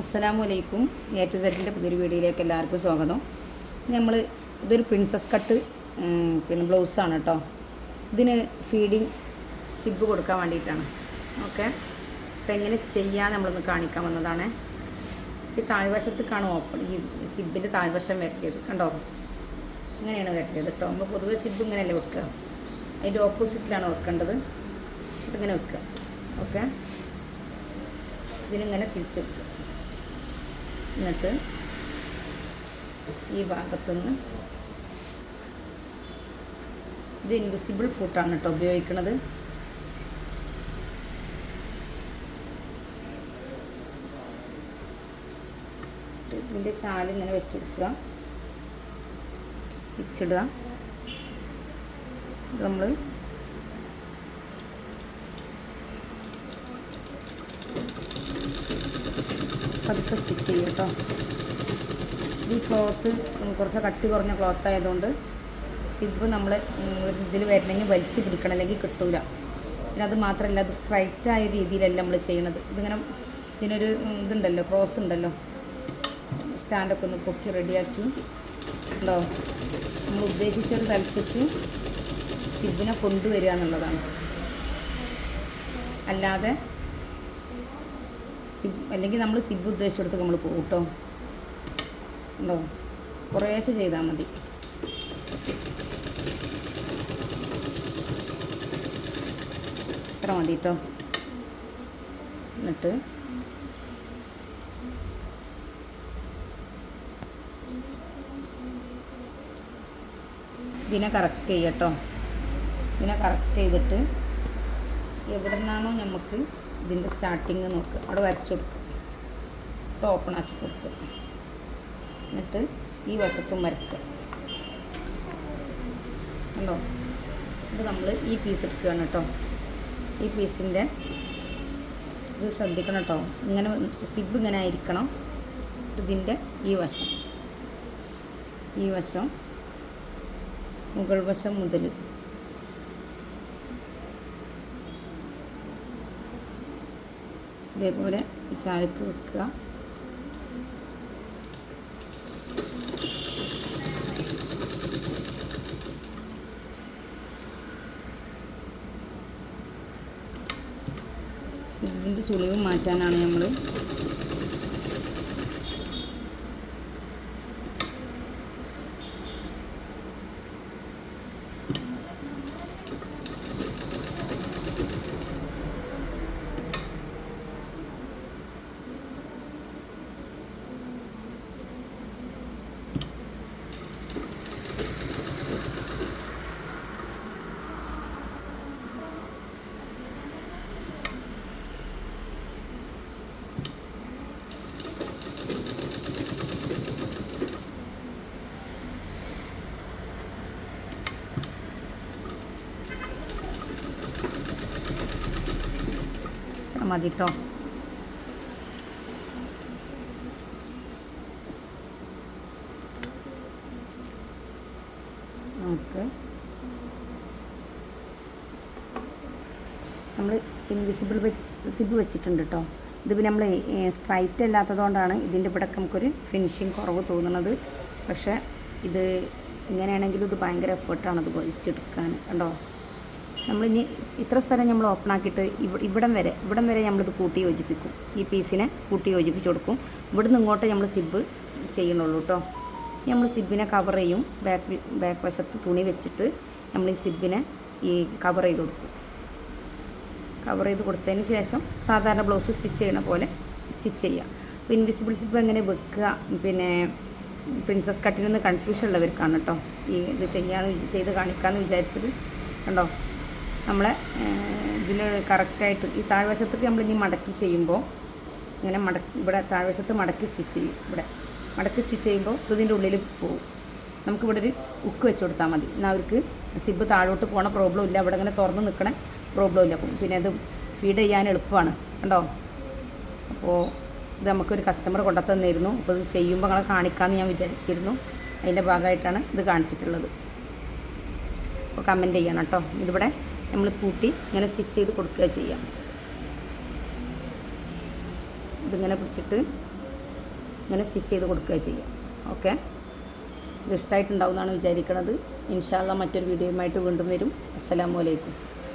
അസ്സലാമു അലൈക്കും A to സെറ്റിന്റെ പുതിയൊരു വീഡിയോയിലേക്ക് എല്ലാവർക്കും സ്വാഗതം. നമ്മൾ ഇതൊരു പ്രിൻസസ് കട്ട് പിന്നെ ബ്ലൗസാണ് കേട്ടോ ഇതിന് ഫീഡിങ് സിബ് കൊടുക്കാൻ വേണ്ടിയിട്ടാണ്. ഓക്കെ. അപ്പം എങ്ങനെ ചെയ്യാൻ നമ്മളൊന്ന് കാണിക്കാൻ വന്നതാണ്. ഈ താഴ്വശത്തേക്കാണ് ഓപ്പൺ ഈ സിബിന്റെ താഴ്വശം വരട്ടിയത് കണ്ടോ? ഇങ്ങനെയാണ് വരട്ടിയത് കേട്ടോ നമ്മൾ പൊതുവെ സിബ് ഇങ്ങനെയല്ലേ വെക്കുക. അതിന്റെ ഓപ്പോസിറ്റിലാണ് വെക്കേണ്ടത്. ഇങ്ങനെ വെക്കുക. ഓക്കെ. ഇതിനിങ്ങനെ തിരിച്ചു വെക്കുക. എന്നിട്ട് ഈ ഭാഗത്തുനിന്ന് ഇത് ഇൻവിസിബിൾ ഫുട്ടാണ് കേട്ടോ ഉപയോഗിക്കുന്നത് ഇതിന്റെ ചാൽ ഇങ്ങനെ വെച്ച് കൊടുക്കുക. സ്റ്റിച്ചിടുക നമ്മൾ പതുക്കെ സ്റ്റിച്ച് ചെയ്യും കേട്ടോ. ഈ ക്ലോത്ത് കുറച്ച് കട്ടി കുറഞ്ഞ ക്ലോത്ത് ആയതുകൊണ്ട് സിബ് നമ്മൾ ഇതിൽ വരണമെങ്കിൽ വലിച്ച് പിടിക്കണം അല്ലെങ്കിൽ കിട്ടൂല. പിന്നെ അത് മാത്രമല്ല അത് സ്ട്രൈറ്റ് ആയ രീതിയിലല്ല നമ്മൾ ചെയ്യണത്. ഇതിങ്ങനെ ഇതിനൊരു ഇതുണ്ടല്ലോ ക്രോസ് ഉണ്ടല്ലോ. സ്റ്റാൻഡൊക്കെ ഒന്ന് പൊക്കി റെഡിയാക്കി ഉണ്ടോ നമ്മൾ ഉദ്ദേശിച്ചൊരു തലത്തേക്ക് സിബിനെ കൊണ്ടുവരിക എന്നുള്ളതാണ്. അല്ലാതെ സിബ് അല്ലെങ്കിൽ നമ്മൾ സിബ് ഉദ്ദേശിച്ചെടുത്ത് നമ്മൾ പോകും ഉണ്ടോ? കുറേശ്ശെ ചെയ്താൽ മതി. ഇത്ര മതി കേട്ടോ എന്നിട്ട് ഇതിനെ കറക്റ്റ് ചെയ്യട്ടോ ഇതിനെ കറക്റ്റ് ചെയ്തിട്ട് എവിടെ നിന്നാണോ നമുക്ക് ഇതിന്റെ സ്റ്റാർട്ടിങ് നോക്കുക അവിടെ വരച്ചു കൊടുക്കുക ഇവിടെ ഓപ്പൺ ആക്കി കൊടുക്കുക എന്നിട്ട് ഈ വശത്തും വരക്കുക കണ്ടോ? ഇത് നമ്മൾ ഈ പീസ് എടുക്കുകയാണ് കേട്ടോ. ഈ പീസിന്റെ ഇത് ശ്രദ്ധിക്കണം കേട്ടോ. ഇങ്ങനെ സിബ് ഇങ്ങനെ ആയിരിക്കണം ഇതിന്റെ ഈ വശം. ഈ വശം മുകൾ വശം മുതൽ ഇതേപോലെ ചാലിപ്പ് വെക്കുക. സിബിന്റെ ചുളിവ് മാറ്റാനാണ് നമ്മൾ മതി കേട്ടോ നമുക്ക് നമ്മൾ ഇൻവിസിബിൾ സിബ് വെച്ചിട്ടുണ്ട് കേട്ടോ ഇത് നമ്മൾ സ്ട്രൈറ്റ് അല്ലാത്തതുകൊണ്ടാണ് ഇതിന്റെ ഇവിടെ നമുക്കൊരു ഫിനിഷിങ് കുറവ് തോന്നുന്നത്. പക്ഷേ ഇത് ഇങ്ങനെയാണെങ്കിലും ഇത് ഭയങ്കര എഫേർട്ടാണ് ഇത് വലിച്ചെടുക്കാൻ കണ്ടോ? നമ്മളിനി ഇത്ര സ്ഥലം നമ്മൾ ഓപ്പൺ ആക്കിയിട്ട് ഇവിടം വരെ ഇവിടം വരെ നമ്മളിത് കൂട്ടി യോജിപ്പിക്കും. ഈ പീസിനെ കൂട്ടി യോജിപ്പിച്ച് കൊടുക്കും. ഇവിടുന്ന് ഇങ്ങോട്ട് നമ്മൾ സിബ് ചെയ്യണുള്ളൂ കേട്ടോ നമ്മൾ സിബിനെ കവർ ചെയ്യും. ബാക്ക് ബാക്ക് വശത്ത് തുണി വെച്ചിട്ട് നമ്മൾ ഈ സിബിനെ ഈ കവർ ചെയ്ത് കൊടുക്കും. കവർ ചെയ്ത് കൊടുത്തതിന് ശേഷം സാധാരണ ബ്ലൗസ് സ്റ്റിച്ച് ചെയ്യണ പോലെ സ്റ്റിച്ച് ചെയ്യുക. അപ്പോൾ ഇൻവിസിബിൾ സിബ് എങ്ങനെ വെക്കുക? പിന്നെ പ്രിൻസസ് കട്ടിനൊന്ന് കൺഫ്യൂഷൻ ഉള്ളവർക്കാണ് കേട്ടോ ഈ ഇത് ചെയ്യാമെന്ന് ചെയ്ത് കാണിക്കാമെന്ന് വിചാരിച്ചത്. കണ്ടോ? നമ്മളെ ഇതിൽ കറക്റ്റായിട്ട് ഈ താഴ്വശത്തേക്ക് നമ്മൾ ഇനി മടക്കി ചെയ്യുമ്പോൾ ഇങ്ങനെ മടക്കി ഇവിടെ താഴ്വശത്ത് മടക്കി സ്റ്റിച്ച് ചെയ്യും ഇവിടെ മടക്കി സ്റ്റിച്ച് ചെയ്യുമ്പോൾ ഇത് ഇതിന്റെ ഉള്ളിൽ പോകും നമുക്കിവിടെ ഒരു ഉക്ക് വെച്ച് കൊടുത്താൽ മതി. എന്നാൽ അവർക്ക് സിബ് താഴോട്ട് പോണ പ്രോബ്ലം ഇല്ല. അവിടെ ഇങ്ങനെ തുറന്ന് നിൽക്കണ പ്രോബ്ലം ഇല്ല. പിന്നെ അത് ഫീഡ് ചെയ്യാൻ എളുപ്പമാണ്. കണ്ടോ? അപ്പോൾ ഇത് നമുക്കൊരു കസ്റ്റമർ കൊണ്ടുത്തന്നിരുന്നു അപ്പോൾ ഇത് ചെയ്യുമ്പോൾ അങ്ങനെ കാണിക്കാമെന്ന് ഞാൻ വിചാരിച്ചിരുന്നു. അതിന്റെ ഭാഗമായിട്ടാണ് ഇത് കാണിച്ചിട്ടുള്ളത്. അപ്പോൾ കമന്റ് ചെയ്യണം കേട്ടോ. ഇതിവിടെ നമ്മൾ കൂട്ടി ഇങ്ങനെ സ്റ്റിച്ച് ചെയ്ത് കൊടുക്കുക ചെയ്യാം. ഇതിങ്ങനെ പിടിച്ചിട്ട് ഇങ്ങനെ സ്റ്റിച്ച് ചെയ്ത് കൊടുക്കുക ചെയ്യാം. ഓക്കെ? ഇത് ഇഷ്ടമായിട്ടുണ്ടാവുമെന്നാണ് വിചാരിക്കുന്നത് ഇൻഷാല്ല മറ്റൊരു വീഡിയോയുമായിട്ട് വീണ്ടും വരും. അസ്സലാമു അലൈക്കും.